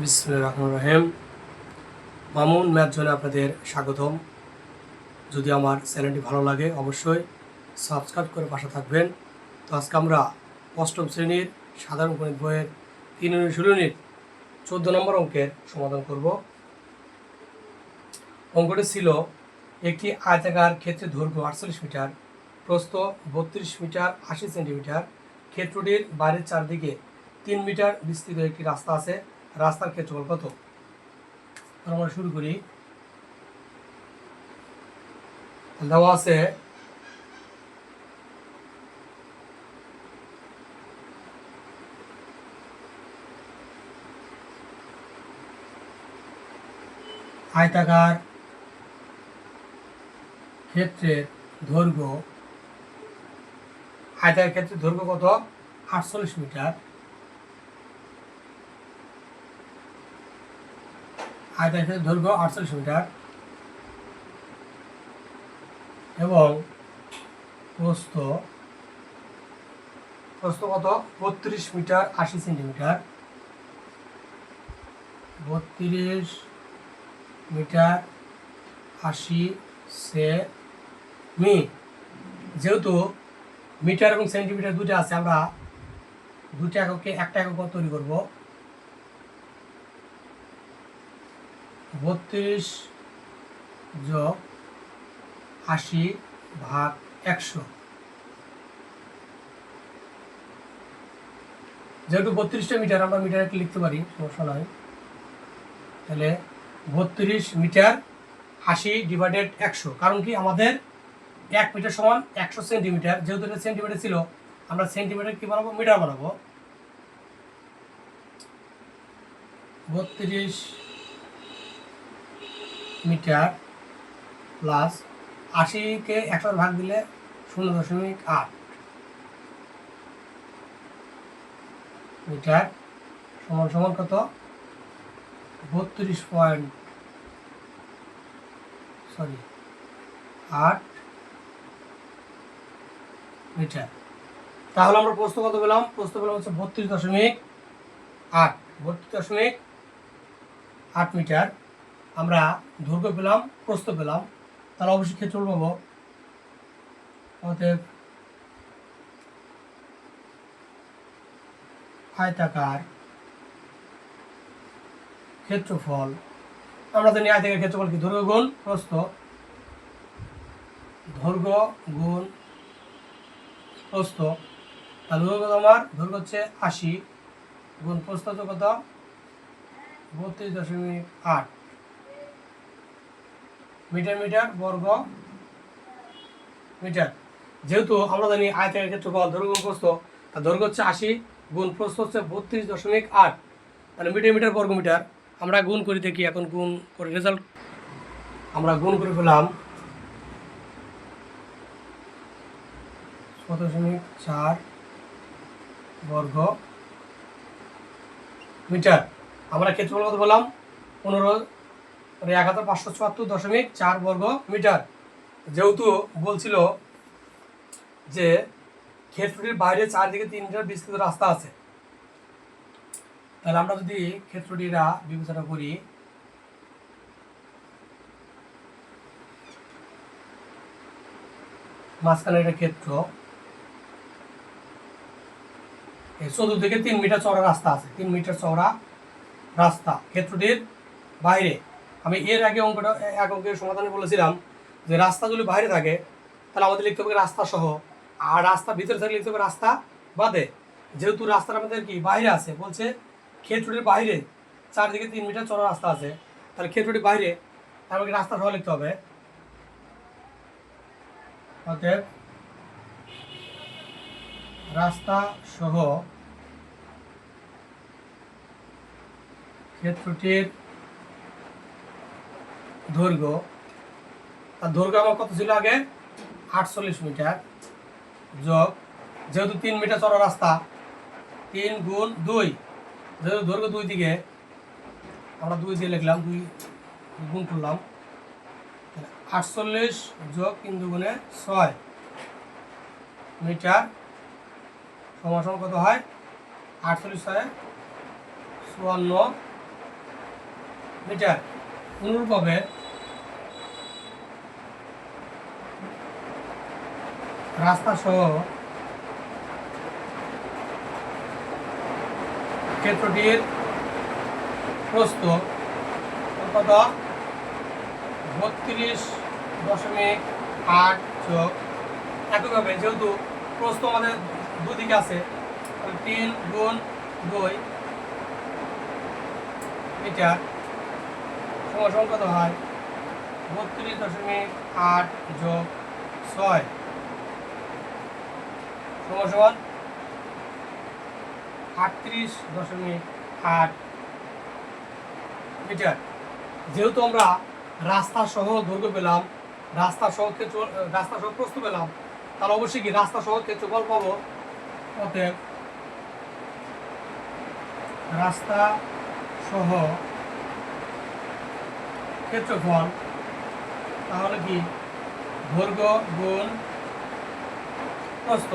বিসমুল্লাহ রহমান রহিম। মামুন ম্যাথ জোনে আপনাদের স্বাগতম। যদি আমার চ্যানেলটি ভালো লাগে, অবশ্যই সাবস্ক্রাইব করে পাশে থাকবেন। তো আজকে আমরা অষ্টম শ্রেণির সাধারণ গণিত বইয়ের তিন ইউনিট চোদ্দ নম্বর অঙ্কের সমাধান করব। অঙ্কটি ছিল একটি আয়তাকার ক্ষেত্রে দৈর্ঘ্য আটচল্লিশ মিটার, প্রস্থ বত্রিশ মিটার, আশি সেন্টিমিটার। ক্ষেত্রটির বাইরের চারদিকে তিন মিটার বিস্তৃত একটি রাস্তা আছে। রাস্তার ক্ষেত্রফল কত? আমরা শুরু করি। দেওয়া আছে আয়তাকার ক্ষেত্রের দৈর্ঘ্য, আয়তাকার ক্ষেত্রে দৈর্ঘ্য কত? আটচল্লিশ মিটার। আয়তাকার ক্ষেত্রের দৈর্ঘ্য আটচল্লিশ মিটার। এবং প্রস্থ প্রস্থ কত? বত্রিশ মিটার আশি সেন্টিমিটার। বত্রিশ মিটার আশি সে মি যেহেতু মিটার এবং সেন্টিমিটার দুটো আছে, আমরা দুটো এককে, একটা একক তৈরি করব। বত্রিশ যোগ আশি ভাগ একশো। যেহেতু বত্রিশটা মিটার, আমরা মিটারে লিখতে পারি? সমস্যা নয়। তাহলে বত্রিশ মিটার আশি ডিভাইডেড একশো। কারণ কি? আমাদের এক মিটার সমান একশো সেন্টিমিটার। যেহেতু এটা সেন্টিমিটার ছিল, আমরা সেন্টিমিটার কি বানাবো? মিটার বানাবো। বত্রিশ মিটার প্লাস আশিকে একশো ভাগ দিলে শূন্য দশমিক আট মিটার সমান সমান কত? বত্রিশ পয়েন্ট সরি আট মিটার। তাহলে আমরা প্রশ্ন কত পেলাম? প্রশ্ন পেলাম হচ্ছে বত্রিশ দশমিক আট, বত্রিশ দশমিক আট মিটার। আমরা দৈর্ঘ্য পেলাম, প্রস্থ পেলাম। তাহলে অবশ্যই ক্ষেত্রফল পাবো অতএব আয়তাকার ক্ষেত্রফল, আমরা জানি আয়তাকার ক্ষেত্রফল কি? দৈর্ঘ্য গুণ প্রস্থ। দৈর্ঘ্য গুণ প্রস্থ। তাহলে দৈর্ঘ্য আমার? দৈর্ঘ্য হচ্ছে আশি। গুণ প্রস্থ কত? বত্রিশ দশমিক আট। মিটার মিটার, বর্গ, মিটার। যেহেতু আমরা জানি আয়তাকার ক্ষেত্রফল দৈর্ঘ্য প্রস্থ তার দৈর্ঘ্য হচ্ছে আশি গুণ প্রস্থ হচ্ছে বত্রিশ দশমিক আট। তাহলে মিটার মিটার, বর্গ, মিটার। আমরা গুণ করি দেখি এখন গুণ করে রেজাল্ট আমরা গুণ করে পেলাম ছয় দশমিক চার বর্গ মিটার। আমরা ক্ষেত্রফল কত বললাম পনেরো মানে এক হাজার পাঁচশো চুয়াত্তর দশমিক চার বর্গ মিটার। যেহেতু বলছিল যে ক্ষেত্রটির বাইরে চারদিকে তিন মিটার বিস্তৃত রাস্তা আছে। তাহলে আমরা যদি ক্ষেত্রটিরা বিবেচনা করি। মাঝখানে একটা ক্ষেত্র। চতুর্দিকে তিন মিটার চওড়া রাস্তা আছে, তিন মিটার চওড়া রাস্তা। ক্ষেত্রটির বাইরে আমি এর আগে অঙ্কটা, এক অঙ্কের সমাধানে বলেছিলাম যে রাস্তাগুলি বাইরে থাকে, তাহলে আমাদের লিখতে হবে রাস্তা সহ। আর রাস্তা ভিতরে থাকলে লিখতে হবে রাস্তা বাদে। যেহেতু রাস্তাটা আমাদের কি, বাইরে আছে, বলছে ক্ষেত্রটির বাইরে, চারদিকে তিন মিটার চড়া রাস্তা আছে, তাহলে ক্ষেত্রটির বাইরে আমাকে রাস্তা সহ লিখতে হবে? অতএব রাস্তা সহ ক্ষেত্রটির দৈর্ঘ্য। তার দৈর্ঘ্য আমার কত ছিল আগে? আটচল্লিশ মিটার। যোগ, যেহেতু তিন মিটার চড়া রাস্তা, তিন গুণ দুই। যেহেতু দৈর্ঘ্য দুই দিকে, আমরা দুই দিয়ে লিখলাম, দুই গুণ করলাম। আটচল্লিশ যোগ তিন দুগুণে ছয় মিটার সমান কত হয়? আটচল্লিশ ছয় চুয়ান্ন মিটার। অনুরূপভাবে রাস্তা সহ ক্ষেত্রটির প্রস্থ কত বত্রিশ দশমিক আট যোগ একইভাবে যেহেতু প্রস্থ আমাদের দুদিকে আছে তিন গুণ দুই মিটার সমান কত হয় বত্রিশ দশমিক আট যোগ ছয়। সমান আটত্রিশ দশমিক আট মিটার। যেহেতু আমরা রাস্তা সহ দৈর্ঘ্য পেলাম রাস্তা সহ ক্ষেত্র রাস্তা সহ প্রস্থ পেলাম, তাহলে অবশ্যই কি রাস্তা সহ ক্ষেত্রফল পাবো? অতএব রাস্তা সহ ক্ষেত্রফল, তাহলে কি? দৈর্ঘ্য গুণ প্রস্থ।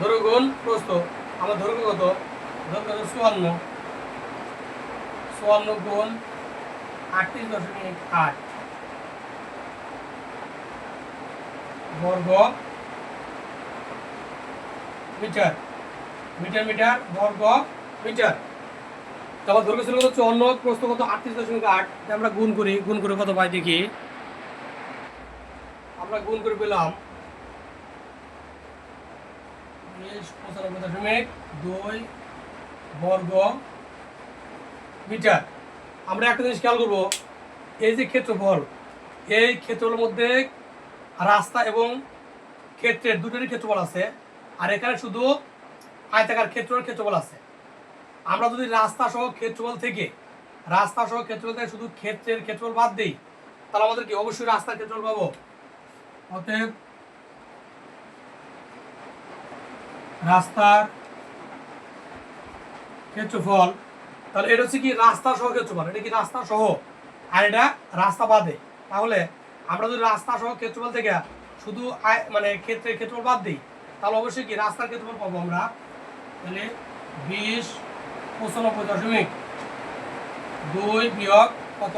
দৈর্ঘ্য গুণ প্রস্থ। আমার দৈর্ঘ্য কত? দৈর্ঘ্য কত চুয়ান্ন। চুয়ান্ন গুণ আটত্রিশ দশমিক আট। বর্গ মিটার। মিটার মিটার, বর্গ, মিটার। তারপর দৈর্ঘ্য ছিল কত? চুয়ান্ন, প্রস্থ কত? আটত্রিশ দশমিক আট। আমরা গুণ করি। গুণ করে কত পাই দেখি? আমরা গুণ করে পেলাম বিশ পঁচানব্বই দশমিক দুই বর্গ মিটার। আমরা একটা জিনিস খেয়াল করব, এই যে ক্ষেত্রফল, এই ক্ষেত্রফলের মধ্যে রাস্তা এবং ক্ষেত্রের দুটোরই ক্ষেত্রফল আছে, আর এখানে শুধু আয়তাকার ক্ষেত্রের ক্ষেত্রফল আছে। আমরা যদি রাস্তা সহ ক্ষেত্রফল থেকে, রাস্তা সহ ক্ষেত্রফল থেকে শুধু ক্ষেত্রের ক্ষেত্রফল বাদ দিই, তাহলে আমাদের কি অবশ্যই রাস্তার ক্ষেত্রফল পাবো? অতএব রাস্তার ক্ষেত্রফল তাহলে এটা হচ্ছে কি রাস্তা সহ ক্ষেত্রফল এটা কি রাস্তা সহ? আর এটা রাস্তা বাদে। তাহলে আমরা যদি রাস্তা সহ ক্ষেত্রফল থেকে শুধু মানে ক্ষেত্রের ক্ষেত্রফল বাদ দিই, তাহলে অবশ্যই কি রাস্তার ক্ষেত্রফল পাবো আমরা? তাহলে বিশ পঁচানব্বই দশমিক দুই বিয়োগ কত?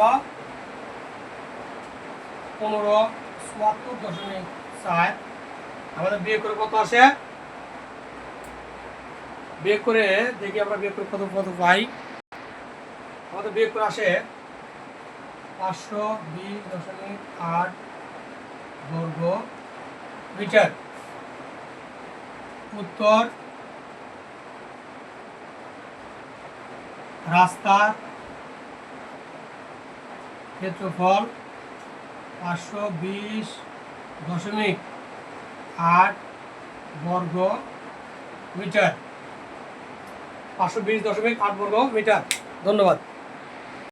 পনেরো চুয়াত্তর দশমিক চার আমাদের বিয়ে করে কত আসে? বিয়ে করে দেখি আমরা বিয়ে করে কত কত পাই। আমাদের বিয়ে করে আসে পাঁচশো বিশ দশমিক আট বর্গ মিটার। উত্তর রাস্তার ক্ষেত্রফল পাঁচশো বিশ দশমিক আট বর্গ মিটার। পাঁচশো বিশ দশমিক আট বর্গ মিটার। ধন্যবাদ।